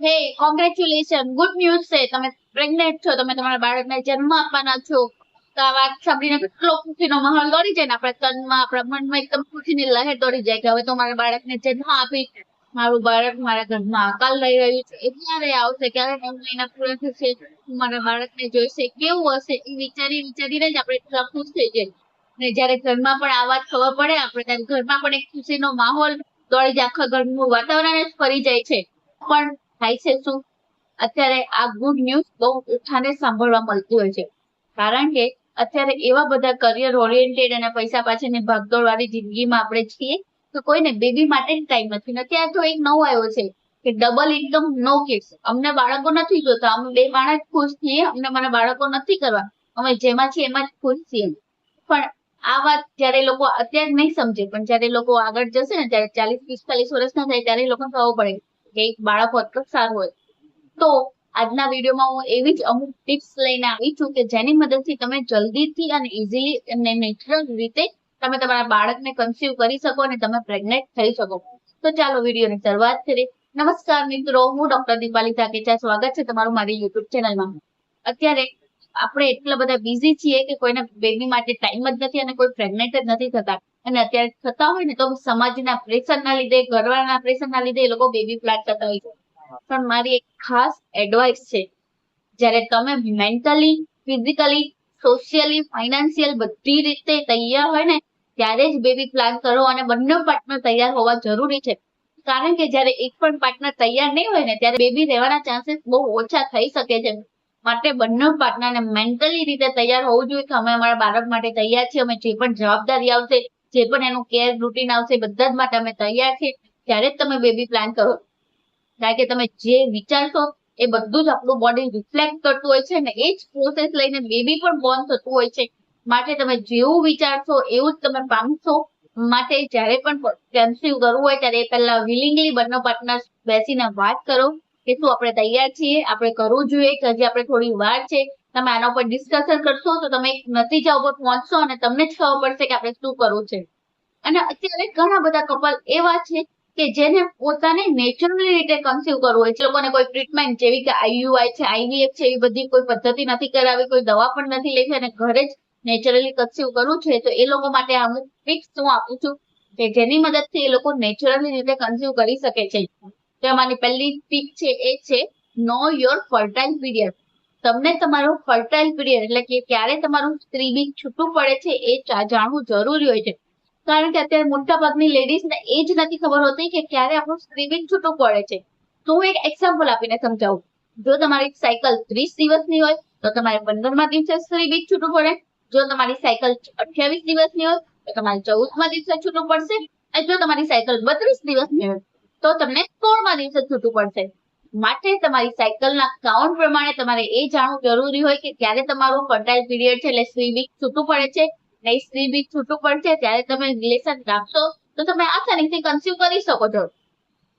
હે congratulation good news છે. તમે પ્રેગ્નેન્ટ છો, તમે તમારા બાળકને જન્મ આપવાના છો. તો આ વાત સાંભળીને કેટલો ખુશીનો માહોલ દોડી જાય ને, આપણા તનમાં, આપણા મનમાં એકદમ ખુશીની લહેર દોડી જાય કે હવે તો મારા બાળકને જન્મ આપી મારું બાળક મારા ઘરમાં અકાલ લઈ રહ્યું છે. એ ક્યારે આવશે. ક્યારે નવ મહિના પૂરા થશે, મારા બાળકને જોઈશે, કેવું હશે, એ વિચારી વિચારીને જ આપણે એટલા ખુશ થઈ જઈએ. ને જ્યારે ઘરમાં પણ આ વાત ખબર પડે, આપણે ત્યારે ઘરમાં પણ એક ખુશીનો માહોલ દોડી જાય. આખા ઘરનું વાતાવરણ જ ફરી જાય છે. પણ થાય છે શું? અત્યારે આ ગુડ ન્યૂઝ બહુ ઉઠાને સાંભળવા મળતી હોય છે. કારણ કે અત્યારે એવા બધા કરિયર ઓરિએન્ટેડ અને પૈસા પાછળની ભાગદોડ વાળી જિંદગીમાં આપણે છીએ તો કોઈને બેબી માટે જ ટાઈમ નથી. અત્યારે તો એક નવો આવ્યો છે કે ડબલ ઇન્કમ નો કિડ્સ અમને બાળકો નથી જોતા. અમે બે માણસ ખુશ છીએ. અમને મને બાળકો નથી કરવા. અમે જેમાં છીએ એમાં જ ખુશ છીએ. પણ આ વાત જ્યારે લોકો અત્યારે નહીં સમજે, પણ જ્યારે લોકો આગળ જશે ને, ત્યારે ચાલીસ પિસ્તાલીસ વર્ષના થાય, ત્યારે લોકો ખબર પડે કે બાળકો બાળક હોત સારું હોય. તો આજના વિડીયોમાં હું એવી જ અમુક ટિપ્સ લઈને આવી છું કે જેની મદદથી તમે જલ્દીથી અને ઇઝીલી અને નેચરલ રીતે તમે તમારા બાળકને કન્સીવ કરી શકો અને તમે પ્રેગ્નેન્ટ થઈ શકો. તો ચાલો વિડીયોની શરૂઆત કરીએ. નમસ્કાર મિત્રો, હું ડોક્ટર દીપાલી ધાકેચા. સ્વાગત છે તમારું મારી યુટ્યુબ ચેનલમાં અત્યારે આપણે એટલા બધા બિઝી છીએ કે કોઈને બેબી માટે ટાઈમ જ નથી અને કોઈ પ્રેગ્નેન્ટ જ નથી થતા. અને અત્યારે થતા હોય ને તો સમાજના પ્રેશરના લીધે, ઘરવાળાના પ્રેશરના લીધે એ લોકો બેબી પ્લાન કરતા હોય છે. પણ મારી એક ખાસ એડવાઇસ છે. જ્યારે તમે મેન્ટલી ફિઝિકલી સોશિયલી ફાઇનાન્શિયલ બધી રીતે તૈયાર હોય ને, ત્યારે જ બેબી પ્લાન કરો અને બંને પાર્ટનર તૈયાર હોવા જરૂરી છે. કારણ કે જ્યારે એક પણ પાર્ટનર તૈયાર નહીં હોય ને, ત્યારે બેબી રહેવાના ચાન્સીસ બહુ ઓછા થઈ શકે છે. માટે બંને પાર્ટનરને મેન્ટલી રીતે તૈયાર હોવું જોઈએ કે અમે અમારા બાળક માટે તૈયાર છીએ, અમે જે પણ જવાબદારી આવશે જે પણ એનું કેર રૂટીન આવશે બધા જ માટે અમે તૈયાર છીએ ત્યારે જ તમે બેબી પ્લાન કરો. કારણ કે તમે જે વિચારશો એ બધું જ આપણું બોડી રિફ્લેક્ટ કરતું હોય છે ને એ જ પ્રોસેસ લઈને બેબી પણ બોર્ન થતું હોય છે. માટે તમે જેવું વિચારશો, એવું જ તમે પામશો, માટે જ્યારે પણ કન્સીવ કરવું હોય ત્યારે એ પહેલા વિલિંગલી બંને પાર્ટનર બેસીને વાત કરો કે શું આપણે તૈયાર છીએ, આપણે કરવું જોઈએ કે હજી આપણે થોડી વાર છે તમે આના ઉપર ડિસ્કશન કરશો તો તમે એક નતીજા ઉપર પહોંચશો અને તમને જ ખબર પડશે કે આપણે શું કરવું છે. અને અત્યારે ઘણા બધા કપલ એવા છે કે જેને પોતાને નેચરલી રીતે કન્સીવ કરવું હોય છે. લોકોને કોઈ ટ્રીટમેન્ટ જેવી કે આઈયુઆઈ છે આઈવીએફ છે, એવી બધી કોઈ પદ્ધતિ નથી કરાવી, કોઈ દવા પણ નથી લેવી અને ઘરે જ નેચરલી કન્સીવ કરવું છે તો એ લોકો માટે અમુક ટ્રિક્સ હું આપું છું કે જેની મદદથી એ લોકો નેચરલી રીતે કન્સીવ કરી શકે છે. તો એમાંની પહેલી ટીપ છે એ છે નો યોર ફર્ટાઇલ પીરિયડ તમને તમારું ફર્ટાઇલ પીરિયડ એટલે કે ક્યારે તમારું સ્ત્રી બીજ છૂટું પડે છે એ જાણવું જરૂરી હોય છે. કારણ કે અત્યારે મોટા ભાગની લેડીઝને એ જ નથી ખબર હોતી કે ક્યારે આપણું સ્ત્રી બીજ છૂટું પડે છે. તો હું એક એક્ઝામ્પલ આપીને સમજાવું. જો તમારી સાયકલ ત્રીસ દિવસની હોય, તો તમારે પંદરમા દિવસે સ્ત્રી બીજ છૂટું પડે. જો તમારી સાયકલ અઠ્યાવીસ દિવસની હોય, તો તમારે ચૌદમા દિવસે છૂટું પડશે. અને જો તમારી સાયકલ બત્રીસ દિવસની હોય, તો તમને સોળમા દિવસે છૂટું પડશે. માટે તમારી સાયકલના કાઉન્ટ પ્રમાણે તમારે એ જાણવું જરૂરી હોય કે ક્યારે તમારું ફર્ટાઇલ પીરિયડ છે એટલે સ્ત્રી બીજ છૂટું પડે છે. ને એ સ્ત્રી બીજ છૂટું પડશે ત્યારે તમે રિલેશન રાખશો તો તમે આસાનીથી કન્સ્યુમ કરી શકો છો.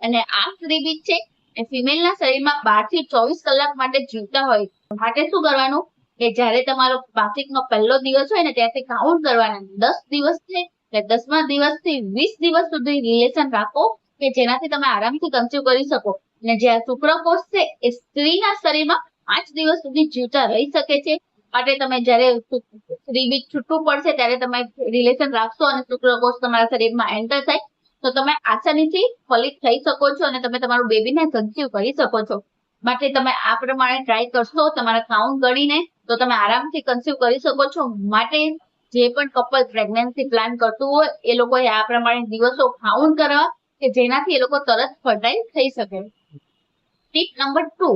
અને આ સ્ત્રી બીજ છે એ ફિમેલના શરીરમાં બારથી ચોવીસ કલાક માટે જીવતા હોય. માટે શું કરવાનું? કે જ્યારે તમારો માસિકનો પહેલો દિવસ હોય ને ત્યારથી કાઉન્ટ કરવાના દસ દિવસ છે એટલે દસમા દિવસથી વીસ દિવસ સુધી રિલેશન રાખો કે જેનાથી તમે આરામથી કન્સ્યુ કરી શકો. અને જે આ શુક્રકોષ છે, એ સ્ત્રીના શરીરમાં પાંચ દિવસ સુધી જીવતા રહી શકે છે. માટે તમે જ્યારે સ્ત્રી બીજ છૂટું પડશે ત્યારે તમે રિલેશન રાખશો અને શુક્રકોષ તમારા શરીરમાં એન્ટર થાય, તો તમે આસાનીથી ફલિત થઈ શકો છો અને તમે તમારું બેબીને કન્સીવ કરી શકો છો. માટે તમે આ પ્રમાણે ટ્રાય કરશો, તમારા કાઉન્ટ ગણીને, તો તમે આરામથી કન્સીવ કરી શકો છો. માટે જે પણ કપલ પ્રેગ્નન્સી પ્લાન કરતું હોય, એ લોકોએ આ પ્રમાણે દિવસો કાઉન્ટ કરવા કે જેનાથી એ લોકો તરત ફર્ટાઇલ થઈ શકે. ટીપ નંબર ટુ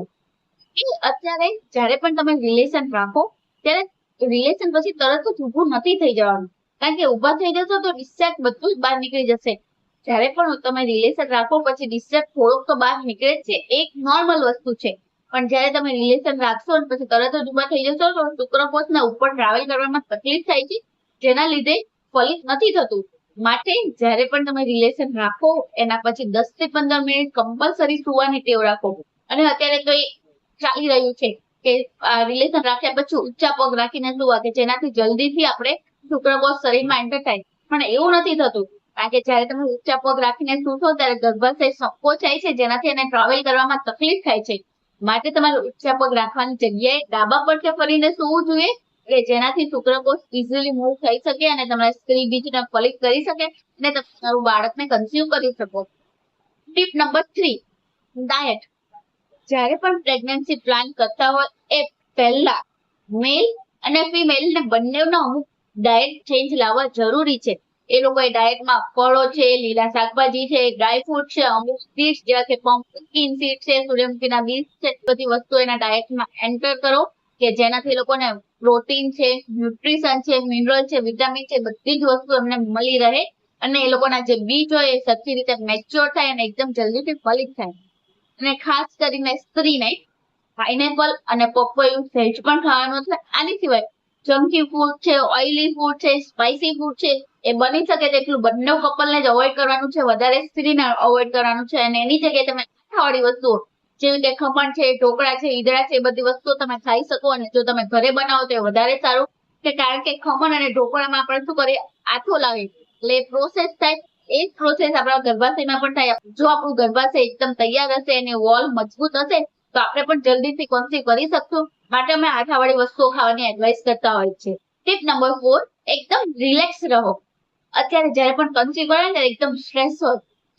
કે અત્યારે જ્યારે પણ તમે રિલેશન રાખો, ત્યારે રિલેશન પછી તરત જ ઊભું નથી થઈ જવાનું. કારણ કે ઊભા થઈ જશો તો ડિસ્ચાર્જ બધું જ બહાર નીકળી જશે. જ્યારે પણ તમે રિલેશન રાખો, પછી ડિસ્ચાર્જ થોડોક તો બહાર નીકળે છે. એક નોર્મલ વસ્તુ છે. પણ જ્યારે તમે રિલેશન રાખશો ને પછી તરત જ ઊભા થઈ જશો તો શુક્રકોષના ઉપર ટ્રાવેલ કરવામાં તકલીફ થાય છે, જેના લીધે ફલિત નથી થતું. માટે જ્યારે પણ તમે રિલેશન રાખો, એના પછી દસથી પંદર મિનિટ કમ્પલસરી સુવાની ટેવ રાખો. અને અત્યારે તો એ ચાલી રહ્યું છે કે રિલેશન રાખ્યા પછી ઊંચા પગ રાખીને સુવા કે જેનાથી જલ્દીથી આપણે શુક્રકોષ શરીરમાં એન્ટર થાય. પણ એવું નથી થતું. કારણ કે જ્યારે તમે ઊંચા પગ રાખીને સૂશો ત્યારે ગર્ભાશય સંકોચાય છે, જેનાથી એને ટ્રાવેલ કરવામાં તકલીફ થાય છે. માટે તમારે ઊંચા પગ રાખવાની જગ્યાએ ડાબા પડખે ફરીને સૂવું જોઈએ, કે જેનાથી શુક્રકોષ ઇઝીલી મૂવ થઈ શકે અને તમારા સ્ત્રી બીજને ફલિત કરી શકે અને તમે તમારું બાળકને કન્ઝ્યુમ કરી શકો. ટીપ નંબર થ્રી ડાયટ જ્યારે પણ પ્રેગ્નન્સી પ્લાન કરતા હોય એ પહેલા મેલ અને ફિમેલ ને બંનેનો અમુક ડાયટ ચેન્જ લાવવા જરૂરી છે. એ લોકોએ ડાયટમાં ફળો છે, લીલા શાકભાજી છે ડ્રાય ફ્રૂટ છે, અમુક સીડ્સ જેવા કે પમ્પકિન સીડ છે, સૂર્યમુખીના બીજ છે બધી વસ્તુ એના ડાયટમાં એન્ટર કરો કે જેનાથી લોકોને પ્રોટીન છે ન્યુટ્રિશન છે મિનરલ છે વિટામિન છે, બધી જ વસ્તુ એમને મળી રહે અને એ લોકોના જે બીજ હોય એ સરખી રીતે મેચ્યોર થાય અને એકદમ જલ્દીથી ફલિત થાય. અને ખાસ કરીને સ્ત્રીને પાઇનેપલ અને પપૈયું સહેજ પણ ખાવાનું છે. આની સિવાય જંકી ફૂડ છે ઓઇલી ફૂડ છે સ્પાઇસી ફૂડ છે, એ બની શકે તેટલું બંને કપલને જ અવોઇડ કરવાનું છે. વધારે સ્ત્રીને અવોઇડ કરવાનું છે. અને એની જગ્યાએ તમે આઠાવાળી વસ્તુઓ, જેવી કે ખમણ છે, ઢોકળા છે, ઈદડા છે, એ બધી વસ્તુઓ તમે ખાઈ શકો અને જો તમે ઘરે બનાવો તો એ વધારે સારું. કે કારણ કે ખમણ અને ઢોકળામાં આપણે શું કરીએ? આથો લાવે. એટલે પ્રોસેસ થાય એ જ પ્રોસેસ આપણા ગર્ભાશયમાં પણ થાય. જો આપણું ગર્ભાશય એકદમ તૈયાર હશે અને વોલ મજબૂત હશે, તો આપણે પણ જલ્દીથી કોન્સીવ કરી શકશું? માટે અમે આઠાવાળી વસ્તુઓ ખાવાની એડવાઇસ કરતા હોય છે. ટીપ નંબર ફોર એકદમ રિલેક્સ રહો. અત્યારે જ્યારે પણ કન્સીવ કરે ને, એકદમ સ્ટ્રેસ હોય.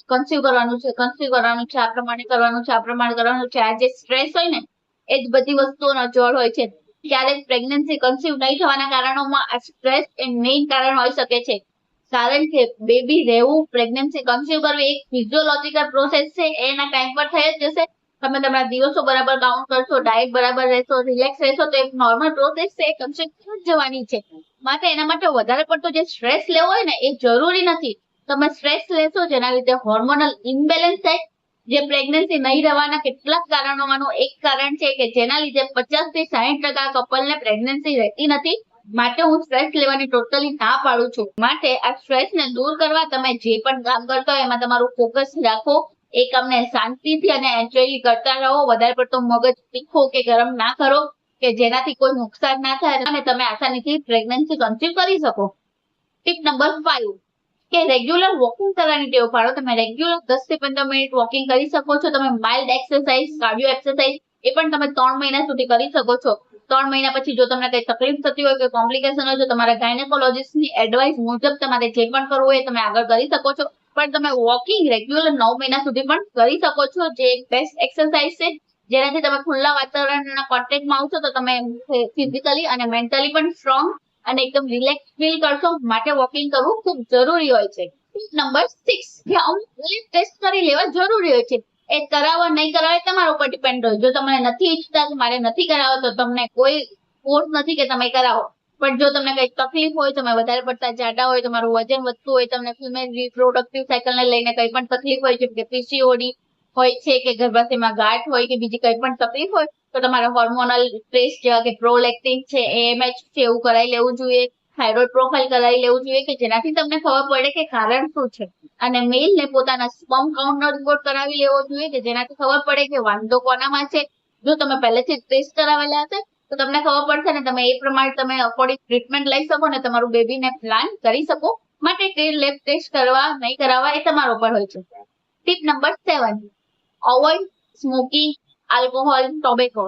કન્સીવ કરવાનું છે કન્સીવ કરવાનું છે, આ પ્રમાણે કરવાનું છે, આ પ્રમાણે કરવાનું છે. આ જે સ્ટ્રેસ હોય ને, એ જ બધી વસ્તુઓનો જળ હોય છે. ક્યારેક પ્રેગ્નન્સી કન્સીવ નહીં થવાના કારણોમાં આ સ્ટ્રેસ એ મેઇન કારણ હોઈ શકે છે. કારણ કે બેબી રહેવું પ્રેગ્નન્સી કન્સીવ કરવી એક ફિઝિયોલોજીકલ પ્રોસેસ છે એના ટાઈમ પર થઈ જ જશે તમે તમારા દિવસો બરાબર કાઉન્ટ કરશો ડાયટ બરાબર રહેશો રિલેક્સ રહેશો, તો એક નોર્મલ પ્રોસેસ છે, એ કન્સીવ જ જવાની છે. માટે એના માટે વધારે પડતો જે સ્ટ્રેસ લેવો હોય ને, એ જરૂરી નથી. તમે સ્ટ્રેસ લેશો, જેના લીધે હોર્મોનલ ઇમ્બેલેન્સ થાય. જે પ્રેગ્નન્સી નહીં રહેવાના કેટલાક કારણોમાંનું એક કારણ છે કે જેના લીધે પચાસથી સાહીઠ ટકા કપલને પ્રેગ્નન્સી રહેતી નથી. માટે હું સ્ટ્રેસ લેવાની ટોટલી ના પાડું છું. માટે આ સ્ટ્રેસને દૂર કરવા તમે જે પણ કામ કરતા હોય એમાં તમારું ફોકસ રાખો. એ કામને શાંતિથી અને એન્જોય કરતા રહો. વધારે પડતો મગજ તીખો કે ગરમ ના કરો, કે જેનાથી કોઈ નુકસાન ના થાય અને તમે આસાનીથી પ્રેગ્નન્સી કન્સીવ કરી શકો. ટીપ નંબર ફાઈવ કે રેગ્યુલર વોકિંગ કરવાની ટેવ પાડો. તમે રેગ્યુલર દસથી પંદર મિનિટ વોકિંગ કરી શકો છો. તમે માઇલ્ડ એક્સરસાઇઝ કાર્ડિયો એક્સરસાઇઝ એ પણ તમે ત્રણ મહિના સુધી કરી શકો છો. ત્રણ મહિના પછી જો તમને કઈ તકલીફ થતી હોય કે કોમ્પ્લિકેશન હોય, તો તમારા ગાયનેકોલોજીસ્ટની એડવાઇસ મુજબ તમારે જે પણ કરવું હોય તમે આગળ કરી શકો છો. પણ તમે વોકિંગ રેગ્યુલર નવ મહિના સુધી પણ કરી શકો છો. જે બેસ્ટ એક્સરસાઇઝ છે, જેનાથી તમે ખુલ્લા વાતાવરણના કોન્ટેક્ટમાં આવશો, તો તમે ફિઝિકલી અને મેન્ટલી પણ સ્ટ્રોંગ અને એકદમ રિલેક્સ ફીલ કરશો. માટે વોકિંગ કરવું ખૂબ જરૂરી હોય છે. નંબર સિક્સ કે અમુક ટેસ્ટ કરી લેવા જરૂરી હોય છે. એ કરાવવા નહીં કરાવે તમારા ઉપર ડિપેન્ડ હોય. જો તમે નથી ઈચ્છતા મારે નથી કરાવો તો તમને કોઈ ફોર્સ નથી કે તમે કરાવો. પણ જો તમને કઈ તકલીફ હોય, તમે વધારે પડતા જાડા હોય, તમારું વજન વધતું હોય, તમને ફિમેલ રિપ્રોડક્ટિવ સાયકલ ને લઈને કઈ પણ તકલીફ હોય, જેમ કે પીસીઓડી હોય છે કે ગર્ભાશયમાં ગાંઠ હોય કે બીજી કઈ પણ તકલીફ હોય, તો તમારે હોર્મોનલ ટેસ્ટ જેવા કે પ્રોલેક્ટિન છે એએમએચ છે, એવું કરાવી લેવું જોઈએ. થાઇરોઇડ પ્રોફાઇલ કરાવી લેવું જોઈએ કે જેનાથી તમને ખબર પડે કે કારણ શું છે. અને મેલ ને પોતાના સ્પમ કાઉન્ટનો રિપોર્ટ કરાવી લેવો જોઈએ કે જેનાથી ખબર પડે કે વાંધો કોનામાં છે. જો તમે પહેલેથી ટેસ્ટ કરાવેલા હશે, તો તમને ખબર પડશે ને તમે એ પ્રમાણે તમે અકોર્ડિંગ ટ્રીટમેન્ટ લઈ શકો ને તમારું બેબીને પ્લાન કરી શકો. માટે તે લેબ ટેસ્ટ કરવા નહીં કરાવવા એ તમારો પર હોય છે. Tip number seven avoid smoking alcohol tobacco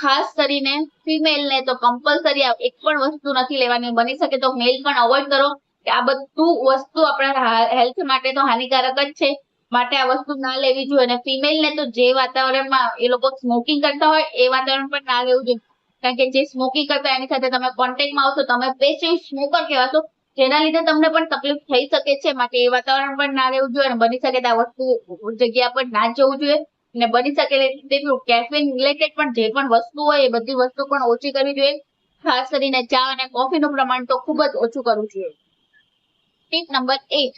ખાસ કરીને ફિમેલ ને તો કમ્પલસરી એક પણ વસ્તુ નથી લેવાની, બની શકે તો મેલ પણ અવોઇડ કરો કે આ બધું વસ્તુ આપણા હેલ્થ માટે તો હાનિકારક જ છે. માટે આ વસ્તુ ના લેવી જોઈએ અને ફિમેલ ને તો જે વાતાવરણમાં એ લોકો સ્મોકિંગ કરતા હોય, એ વાતાવરણ પણ ના લેવું જોઈએ. કારણ કે જે સ્મોકિંગ કરતા એની સાથે તમે કોન્ટેક્ટમાં આવશો, તમે પેસિવ સ્મોકર કહેવાશો, જેના લીધે તમને પણ તકલીફ થઈ શકે છે. માટે એ વાતાવરણ પણ ના રહેવું જોઈએ અને બની શકે આ વસ્તુ જગ્યા પર ના જવું જોઈએ. અને બની શકે તેટલું કેફીન રિલેટેડ પણ જે પણ વસ્તુ હોય એ બધી વસ્તુ પણ ઓછી કરવી જોઈએ. ખાસ કરીને ચા અને કોફીનું પ્રમાણ તો ખૂબ જ ઓછું કરવું જોઈએ. ટીપ નંબર એટ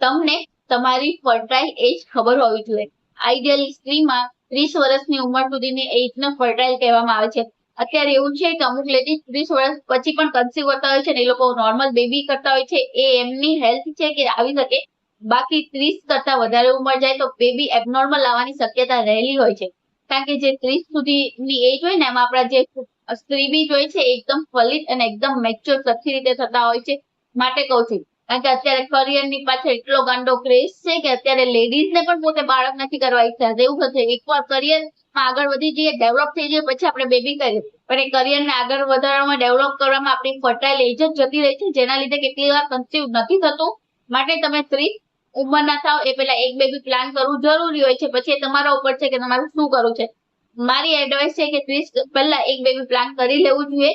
તમને તમારી ફર્ટાઇલ એજ ખબર હોવી જોઈએ. આઈડિયલી સ્ત્રીમાં ત્રીસ વર્ષની ઉંમર સુધીની એજને ફર્ટાઇલ કહેવામાં આવે છે. અત્યારે એવું છે કે અમુક લેડીઝ ત્રીસ વર્ષ પછી પણ કન્સીવ કરતા હોય છે ને એ લોકો નોર્મલ બેબી કરતા હોય છે. એ એમની હેલ્થ છે કે આવી શકે? બાકી ત્રીસ કરતા વધારે ઉંમર જાય તો બેબી એબનોર્મલ આવવાની શક્યતા રહેલી હોય છે. કારણ કે જે ત્રીસ સુધીની એજ હોય ને, એમાં આપણા જે સ્ત્રી બીજ હોય છે એકદમ ફલિત અને એકદમ મેચ્યોર સરખી રીતે થતા હોય છે. માટે કહું છું, કારણ કે અત્યારે career ની પાછળ એટલો ગાંડો ક્રેઝ છે કે અત્યારે લેડીઝ ને પણ પોતે બાળક નથી કરવા ઈચ્છતા. એવું થશે, એકવાર career માં આગળ વધી જઈએ ડેવલપ થઈ જઈએ, પછી આપણે બેબી કરીએ. પણ એ career ને આગળ વધારવામાં ડેવલપ કરવામાં આપણી ફર્ટાઇલ એજ જ જતી રહી છે, જેના લીધે કેટલી વાર કન્સીવ નથી થતું. માટે તમે ત્રીસ ઉંમરના થાવ એ પેલા એક બેબી પ્લાન કરવું જરૂરી હોય છે. પછી તમારા ઉપર છે કે તમારે શું કરવું છે? મારી એડવાઇસ છે કે ત્રીસ પહેલા એક બેબી પ્લાન કરી લેવું જોઈએ.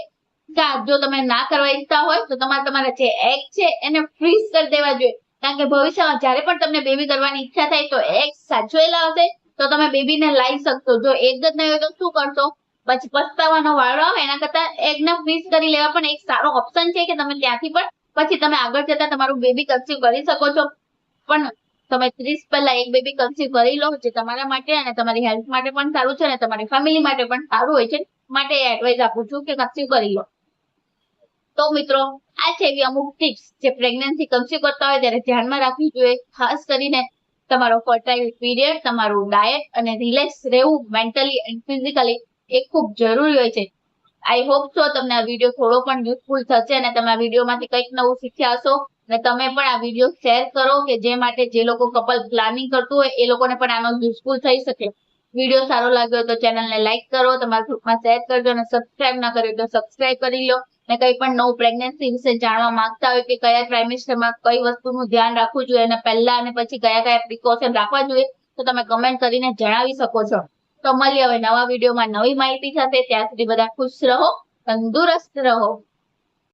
જો તમે ના કરવા ઈચ્છતા હોય તો તમારે તમારા જે એગ છે એને ફ્રીઝ કરી દેવા જોઈએ. કારણ કે ભવિષ્યમાં જ્યારે પણ તમને બેબી કરવાની ઈચ્છા થાય તો એગ સાચવેલા હશે, તો તમે બેબીને લાવી શકશો. જો એગ જ નહીં હોય તો શું કરશો? પછી પસ્તાવાનો વાળો આવે, એના કરતા એગને ફ્રીઝ કરી લેવા પણ એક સારો ઓપ્શન છે કે તમે ત્યાંથી પણ, પછી તમે આગળ જતા તમારું બેબી કન્સીવ કરી શકો છો. પણ તમે ત્રીસ પહેલા એક બેબી કન્સીવ કરી લો જે તમારા માટે અને તમારી હેલ્થ માટે પણ સારું છે અને તમારી ફેમિલી માટે પણ સારું હોય છે, માટે એડવાઇસ આપું છું કે કન્સીવ કરી લો. તો મિત્રો, આ છે એવી અમુક ટિપ્સ જે પ્રેગ્નન્સી કન્સીવ કરતા હોય ત્યારે ધ્યાનમાં રાખવી જોઈએ, ખાસ કરીને તમારો ફર્ટાઇલ પીરિયડ તમારું ડાયટ અને રિલેક્સ રહેવું મેન્ટલી એન્ડ ફિઝિકલી એ ખૂબ જરૂરી હોય છે. આઈ હોપ સો તમને આ વીડિયો થોડો પણ યુઝફુલ થશે અને તમે આ વિડીયોમાંથી કંઈક નવું શીખ્યા હશો. અને તમે પણ આ વીડિયો શેર કરો કે જે માટે જે લોકો કપલ પ્લાનિંગ કરતું હોય, એ લોકોને પણ આનો યુઝફુલ થઈ શકે. વીડિયો સારો લાગ્યો તો ચેનલને લાઈક કરો, તમારા ગ્રુપમાં શેર કરજો અને સબસ્ક્રાઇબ ના કર્યો તો સબસ્ક્રાઇબ કરી લો. અને કંઈ પણ નવું પ્રેગ્નન્સી વિશે જાણવા માંગતા હોય કે કયા ટ્રાઇમેસ્ટરમાં કઈ વસ્તુનું ધ્યાન રાખવું જોઈએ અને પહેલા અને પછી કયા કયા પ્રિકોશન રાખવા જોઈએ, તો તમે કમેન્ટ કરીને જણાવી શકો છો. તો મળીએ હવે નવા વિડીયોમાં નવી માહિતી સાથે. ત્યાં સુધી બધા ખુશ રહો, તંદુરસ્ત રહો.